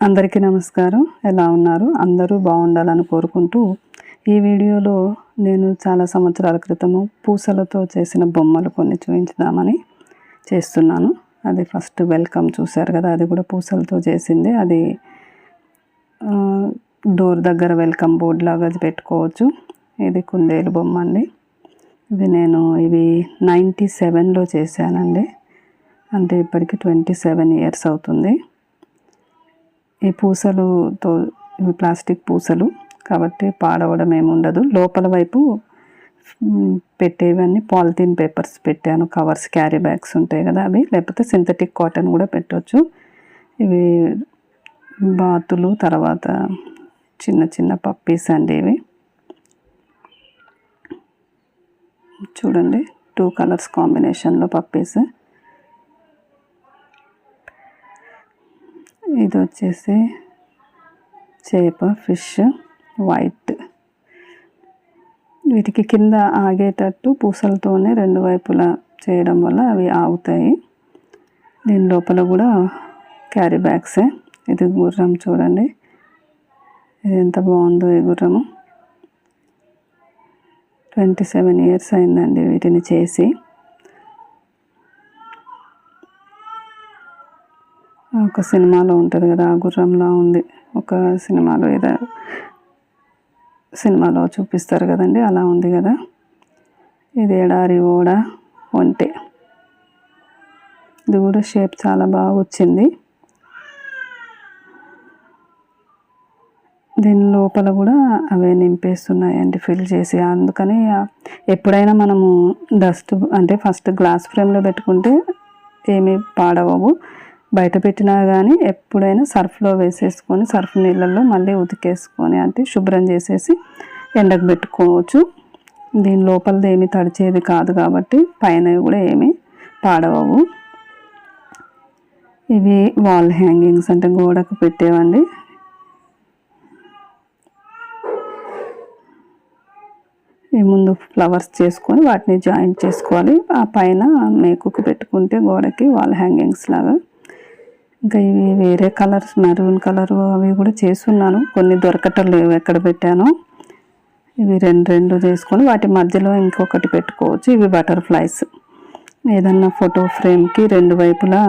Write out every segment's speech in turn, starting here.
అందరికీ నమస్కారం. ఎలా ఉన్నారు? అందరూ బాగుండాలని కోరుకుంటూ ఈ వీడియోలో నేను చాలా సంవత్సరాల క్రితము పూసలతో చేసిన బొమ్మలు కొన్ని చూపించుదామని చేస్తున్నాను. అది ఫస్ట్ వెల్కమ్ చూశారు కదా అది కూడా పూసలతో చేసింది. అది డోర్ దగ్గర వెల్కమ్ బోర్డ్ లాగా పెట్టుకోవచ్చు. ఇది కుందేలు బొమ్మ అండి. ఇది నేను ఇవి నైంటీ సెవెన్లో చేశానండి. అంటే ఇప్పటికి ట్వంటీ సెవెన్ ఇయర్స్ అవుతుంది. ఈ పూసలుతో ఇవి ప్లాస్టిక్ పూసలు. కాబట్టి పాడవడం ఏముండదు లోపల వైపు పెట్టేవన్నీ పాలిథీన్ పేపర్స్ పెట్టాను. కవర్స్ క్యారీ బ్యాగ్స్ ఉంటాయి కదా అవి. లేకపోతే సింథటిక్ కాటన్ కూడా పెట్టవచ్చు ఇవి బాతులు తర్వాత చిన్న చిన్న పప్పీస్ అండి ఇవి. చూడండి టూ కలర్స్ కాంబినేషన్లో పప్పీస్. ఇది వచ్చేసి చేప ఫిష్ వైట్. వీటికి కింద ఆగేటట్టు పూసలతోనే రెండు వైపులా చేయడం వల్ల అవి ఆగుతాయి. దీని లోపల కూడా క్యారీ బ్యాగ్సే. ఇది గుర్రం చూడండి. ఇది ఎంత బాగుందో ఈ గుర్రము ట్వంటీ సెవెన్ ఇయర్స్ అయిందండి వీటిని చేసి. ఒక సినిమాలో ఉంటుంది కదా ఆ గుర్రంలా ఉంది. ఒక సినిమాలో ఏదో సినిమాలో చూపిస్తారు కదండి అలా ఉంది కదా. ఇది ఎడారి ఓడ ఒంటె. ఇది కూడా షేప్ చాలా బాగా వచ్చింది. దీని లోపల కూడా అవే నింపేస్తున్నాయండి ఫిల్ చేసి. అందుకని ఎప్పుడైనా మనము డస్ట్ అంటే ఫస్ట్ గ్లాస్ ఫ్రేమ్లో పెట్టుకుంటే ఏమీ పాడవవు. బయట పెట్టినా కానీ ఎప్పుడైనా సర్ఫ్లో వేసేసుకొని సర్ఫ్ నీళ్ళల్లో మళ్ళీ ఉతికేసుకొని అంటే శుభ్రం చేసేసి ఎండకు పెట్టుకోవచ్చు. దీని లోపలది ఏమీ తడిచేది కాదు కాబట్టి పైన కూడా ఏమీ పాడవవు. ఇవి వాల్ హ్యాంగింగ్స్ అంటే గోడకు పెట్టేవండి. ఈ ముందు ఫ్లవర్స్ చేసుకొని వాటిని జాయింట్ చేసుకోవాలి. ఆ పైన మేకుకి పెట్టుకుంటే గోడకి వాల్ హ్యాంగింగ్స్ లాగా ఇంకా ఇవి వేరే కలర్స్ మెరూన్ కలర్ అవి కూడా చేస్తున్నాను. కొన్ని దొరకటం లేవు ఎక్కడ పెట్టానో. ఇవి రెండు రెండు చేసుకొని వాటి మధ్యలో ఇంకొకటి పెట్టుకోవచ్చు. ఇవి బటర్ఫ్లైస్. ఏదన్నా ఫోటో ఫ్రేమ్కి రెండు వైపులా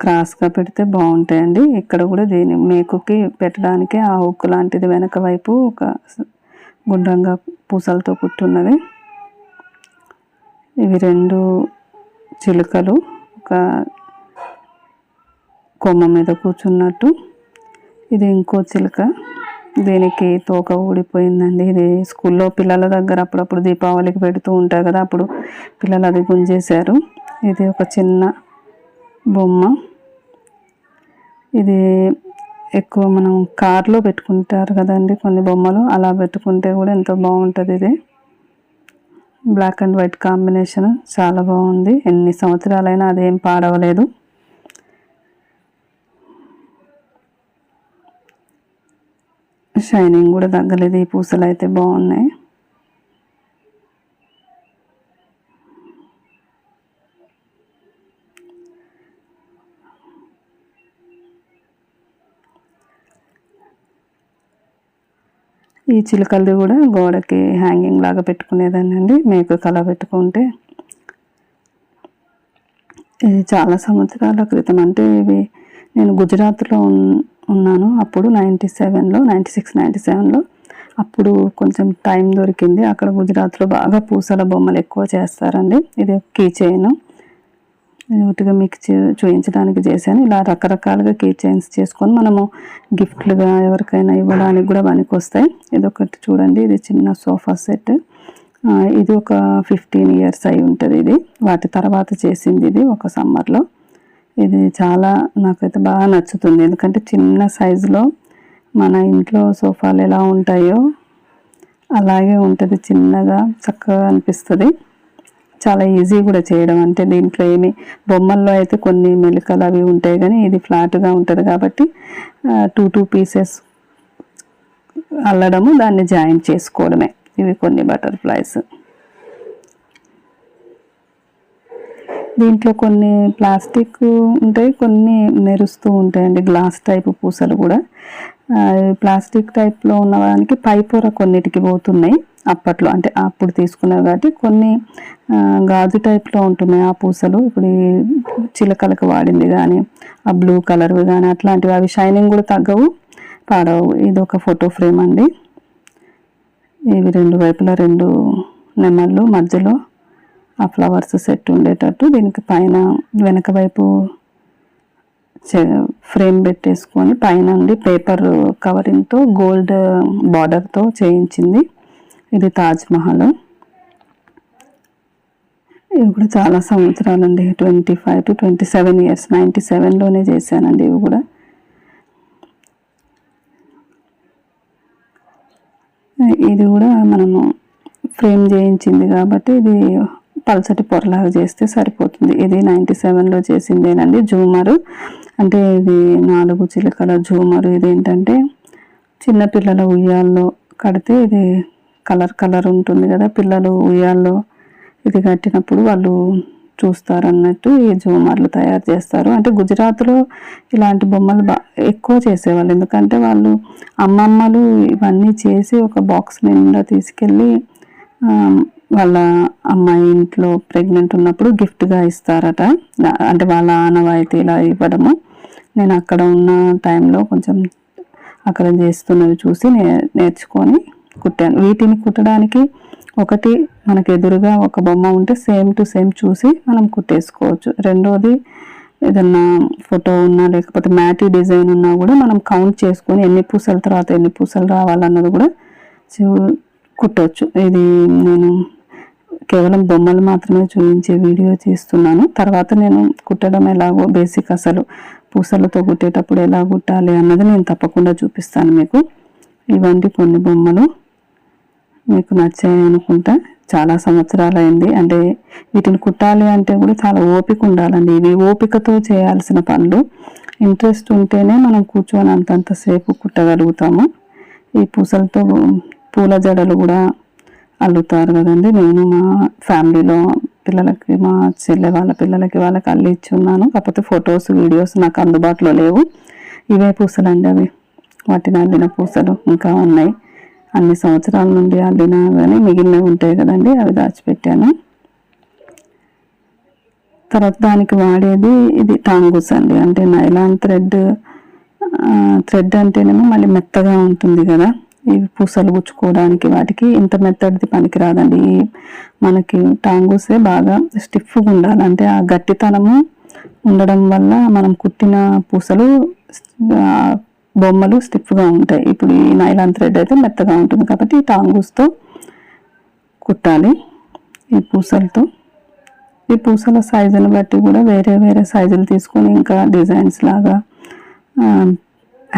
క్రాస్గా పెడితే బాగుంటాయండి. ఇక్కడ కూడా దీని మేకుకి పెట్టడానికి ఆ హుక్కు లాంటిది వెనక వైపు ఒక గుండ్రంగా పూసలతో కుట్టున్నది. ఇవి రెండు చిలుకలు ఒక కొమ్మ మీద కూర్చున్నట్టు. ఇది ఇంకో చిలుక. దీనికి తోక ఊడిపోయిందండి. ఇది స్కూల్లో పిల్లల దగ్గర అప్పుడప్పుడు దీపావళికి పెడుతూ ఉంటారు కదా అప్పుడు పిల్లలు అది గుంజేశారు. ఇది ఒక చిన్న బొమ్మ. ఇది ఎక్కువ మనం కార్లో పెట్టుకుంటారు కదండి కొన్ని బొమ్మలు. అలా పెట్టుకుంటే కూడా ఎంతో బాగుంటుంది ఇది. బ్లాక్ అండ్ వైట్ కాంబినేషన్ చాలా బాగుంది. ఎన్ని సంవత్సరాలైనా అదేం పాడవలేదు. షైనింగ్ కూడా తగ్గలేదు. ఈ పూసలు అయితే బాగున్నాయి. ఈ చిలుకలది కూడా గోడకి హ్యాంగింగ్ లాగా పెట్టుకునేదానండి మేకు కళ పెట్టుకుంటే. ఇది చాలా సంవత్సరాల క్రితం అంటే ఇవి నేను గుజరాత్లో ఉన్- ఉన్నాను. అప్పుడు నైంటీ సెవెన్లో నైంటీ సిక్స్ నైంటీ సెవెన్లో అప్పుడు కొంచెం టైం దొరికింది. అక్కడ గుజరాత్లో బాగా పూసల బొమ్మలు ఎక్కువ చేస్తారండి. ఇది కీ చైన్. ఇది ఒకటిగా మీకు చూపించడానికి చేశాను. ఇలా రకరకాలుగా కీ చైన్స్ చేసుకొని మనము గిఫ్ట్లుగా ఎవరికైనా ఇవ్వడానికి కూడా పనికొస్తాయి. ఇది ఒకటి చూడండి. ఇది చిన్న సోఫా సెట్. ఇది ఒక ఫిఫ్టీన్ ఇయర్స్ అయి ఉంటుంది ఇది. వాటి తర్వాత చేసింది ఇది ఒక సమ్మర్లో. ఇది చాలా నాకైతే బాగా నచ్చుతుంది. ఎందుకంటే చిన్న సైజులో మన ఇంట్లో సోఫాలు ఎలా ఉంటాయో అలాగే ఉంటుంది. చిన్నగా చక్కగా అనిపిస్తుంది. చాలా ఈజీ కూడా చేయడం. అంటే దీంట్లో ఏమి బొమ్మల్లో అయితే కొన్ని మెలికలు అవి ఉంటాయి కానీ ఇది ఫ్లాట్గా ఉంటుంది కాబట్టి టూ టూ పీసెస్ అల్లడము దాన్ని జాయిన్ చేసుకోవడమే. ఇవి కొన్ని బటర్ఫ్లైస్. దీంట్లో కొన్ని ప్లాస్టిక్ ఉంటాయి కొన్ని మెరుస్తూ ఉంటాయండి గ్లాస్ టైప్ పూసలు కూడా. ప్లాస్టిక్ టైప్లో ఉన్నవానికి పై పొర కొన్నిటికి పోతున్నాయి అప్పట్లో అంటే అప్పుడు తీసుకునేవి కాబట్టి కొన్ని గాజు టైప్లో ఉంటున్నాయి ఆ పూసలు. ఇప్పుడు చిలకలకు వాడింది కానీ ఆ బ్లూ కలర్వి కానీ అట్లాంటివి అవి షైనింగ్ కూడా తగ్గవు పాడవు. ఇది ఒక ఫోటో ఫ్రేమ్ అండి. ఇవి రెండు వైపులా రెండు నెమళ్ళు మధ్యలో ఆ ఫ్లవర్స్ సెట్ ఉండేటట్టు దీనికి పైన వెనక వైపు ఫ్రేమ్ పెట్టేసుకొని పైన పేపర్ కవరింగ్తో గోల్డ్ బార్డర్తో చేయించింది. ఇది తాజ్మహల్ ఇవి కూడా చాలా సంవత్సరాలండి. Twenty five to twenty seven years. Ninety సెవెన్లోనే చేశానండి ఇవి కూడా. ఇది కూడా మనము ఫ్రేమ్ చేయించింది కాబట్టి ఇది పల్చటి పొరలాగా చేస్తే సరిపోతుంది. ఇది నైంటీ సెవెన్లో చేసిందేనండి జూమరు. అంటే ఇది నాలుగు చిలకల జూమరు. ఇది ఏంటంటే చిన్నపిల్లల ఉయ్యాల్లో కడితే ఇది కలర్ కలర్ ఉంటుంది కదా. పిల్లలు ఉయ్యాల్లో ఇది కట్టినప్పుడు వాళ్ళు చూస్తారు అన్నట్టు ఈ జూమర్లు తయారు చేస్తారు. అంటే గుజరాత్లో ఇలాంటి బొమ్మలు బా ఎక్కువ చేసేవాళ్ళు. ఎందుకంటే వాళ్ళు అమ్మమ్మలు ఇవన్నీ చేసి ఒక బాక్స్ నిండా తీసుకెళ్ళి వాళ్ళ అమ్మాయి ఇంట్లో ప్రెగ్నెంట్ ఉన్నప్పుడు గిఫ్ట్గా ఇస్తారట. అంటే వాళ్ళ ఆనవాయితీ ఇలా ఇవ్వడము. నేను అక్కడ ఉన్న టైంలో కొంచెం అక్కడ చేస్తున్నవి చూసి నే నేర్చుకొని కుట్టాను. వీటిని కుట్టడానికి ఒకటి మనకు ఎదురుగా ఒక బొమ్మ ఉంటే సేమ్ టు సేమ్ చూసి మనం కుట్టేసుకోవచ్చు. రెండోది ఏదన్నా ఫోటో ఉన్నా లేకపోతే మ్యాటీ డిజైన్ ఉన్నా కూడా మనం కౌంట్ చేసుకొని ఎన్ని పూసల తర్వాత ఎన్ని పూసలు రావాలన్నది కూడా చూ- కుట్టవచ్చు ఇది నేను కేవలం బొమ్మలు మాత్రమే చూపించే వీడియో చేస్తున్నాను. తర్వాత నేను కుట్టడం ఎలాగో బేసిక్ అసలు పూసలతో కుట్టేటప్పుడు ఎలా కుట్టాలి అన్నది నేను తప్పకుండా చూపిస్తాను మీకు. ఇవంటి కొన్ని బొమ్మలు. మీకు నచ్చాయి అనుకుంటా. చాలా సంవత్సరాలు అయింది అంటే వీటిని కుట్టాలి అంటే కూడా చాలా ఓపిక ఉండాలండి. ఇవి ఓపికతో చేయాల్సిన పనులు. ఇంట్రెస్ట్ ఉంటేనే మనం కూర్చొని అంతంతసేపు కుట్టగలుగుతాము. ఈ పూసలతో పూల జడలు కూడా అల్లుతారు కదండి. నేను మా ఫ్యామిలీలో పిల్లలకి మా చెల్లె వాళ్ళ పిల్లలకి వాళ్ళకి అల్లి ఇచ్చి ఉన్నాను. కాకపోతే ఫొటోస్ వీడియోస్ నాకు అందుబాటులో లేవు. ఇవే పూసలు అండి అవి. వాటిని అల్లిన పూసలు ఇంకా ఉన్నాయి. అన్ని సంవత్సరాల నుండి అల్లిన కానీ మిగిలినవి ఉంటాయి కదండి. అవి దాచిపెట్టాను. తర్వాత దానికి వాడేది ఇది టాంగూస్ అండి. అంటే నైలాన్ థ్రెడ్ థ్రెడ్ అంటేనేమో మళ్ళీ మెత్తగా ఉంటుంది కదా. ఇవి పూసలు గుచ్చుకోవడానికి వాటికి ఇంత మెత్తడిది పనికి రాదండి మనకి టాంగూసే బాగా స్టిఫ్గా ఉండాలి. అంటే ఆ గట్టితనము ఉండడం వల్ల మనం కుట్టిన పూసలు బొమ్మలు స్టిఫ్గా ఉంటాయి. ఇప్పుడు ఈ నైలాన్ థ్రెడ్ అయితే మెత్తగా ఉంటుంది కాబట్టి టాంగూస్తో కుట్టాలి ఈ పూసలతో. ఈ పూసల సైజుని బట్టి కూడా వేరే వేరే సైజులు తీసుకొని ఇంకా డిజైన్స్ లాగా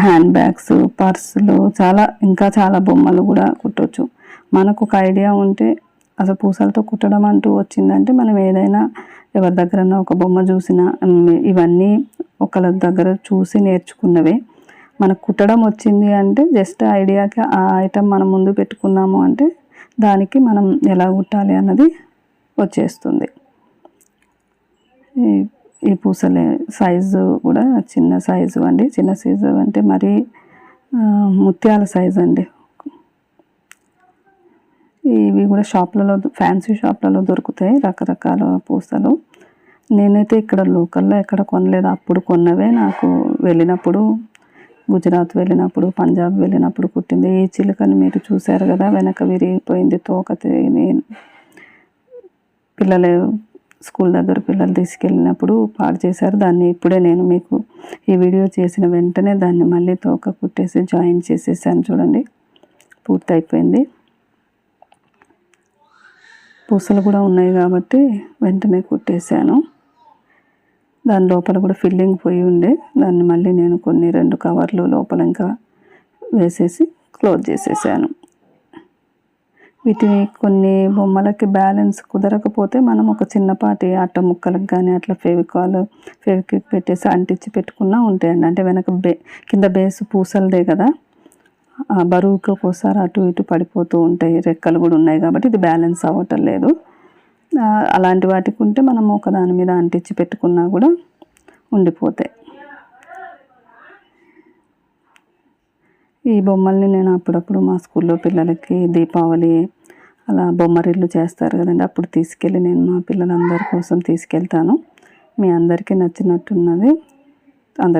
హ్యాండ్ బ్యాగ్స్ పర్సులు చాలా ఇంకా చాలా బొమ్మలు కూడా కుట్టొచ్చు. మనకు ఒక ఐడియా ఉంటే అసలు పూసలతో కుట్టడం అంటూ వచ్చిందంటే మనం ఏదైనా ఎవరి దగ్గరన్నా ఒక బొమ్మ చూసినా ఇవన్నీ ఒకళ్ళ దగ్గర చూసి నేర్చుకున్నవే. మనకు కుట్టడం వచ్చింది అంటే జస్ట్ ఐడియాకి ఆ ఐటెం మనం ముందు పెట్టుకున్నాము అంటే దానికి మనం ఎలా కుట్టాలి అన్నది వచ్చేస్తుంది. ఈ పూసలే సైజు కూడా చిన్న సైజు అండి. చిన్న సైజు అంటే మరి ముత్యాల సైజు అండి. ఇవి కూడా షాప్లలో ఫ్యాన్సీ షాప్లలో దొరుకుతాయి రకరకాల పూసలు. నేనైతే ఇక్కడ లోకల్లో ఎక్కడ కొనలేదు. అప్పుడు కొన్నవే నాకు వెళ్ళినప్పుడు గుజరాత్ వెళ్ళినప్పుడు పంజాబ్ వెళ్ళినప్పుడు కుట్టింది. ఈ చిలుకని మీరు చూశారు కదా వెనక విరిగిపోయింది తోక తిని. పిల్లలు స్కూల్ దగ్గర పిల్లలు తీసుకెళ్ళినప్పుడు పాడు చేశారు. దాన్ని ఇప్పుడే నేను మీకు ఈ వీడియో చేసిన వెంటనే దాన్ని మళ్ళీ తోక కుట్టేసి జాయిన్ చేసేసాను చూడండి. పూర్తి అయిపోయింది పూసలు కూడా ఉన్నాయి కాబట్టి వెంటనే కుట్టేశాను. దాని లోపల కూడా ఫిల్లింగ్ పోయి ఉండే. దాన్ని మళ్ళీ నేను కొన్ని రెండు కవర్లు లోపల ఇంకా వేసేసి క్లోజ్ చేసేసాను. వీటిని కొన్ని బొమ్మలకి బ్యాలెన్స్ కుదరకపోతే మనం ఒక చిన్నపాటి అట్ట ముక్కలకు కానీ అట్లా ఫెవికాల్ ఫెవిక్విక్ పెట్టేసి అంటించి పెట్టుకున్నా ఉంటాయండి. అంటే వెనక బే కింద బేస్ పూసలదే కదా. బరువుకి ఒక్కోసారి అటు ఇటు పడిపోతూ ఉంటాయి. రెక్కలు కూడా ఉన్నాయి కాబట్టి ఇది బ్యాలెన్స్ అవ్వటం లేదు. అలాంటి వాటికి ఉంటే మనం ఒక దాని మీద అంటించి పెట్టుకున్నా కూడా ఉండిపోతాయి. ఈ బొమ్మల్ని నేను అప్పుడప్పుడు మా స్కూల్లో పిల్లలకి దీపావళి అలా బొమ్మరిల్లు చేస్తారు కదండి. అప్పుడు తీసుకెళ్ళి నేను మా పిల్లలందరి కోసం తీసుకెళ్తాను. మీ అందరికీ నచ్చినట్టున్నది అందరికీ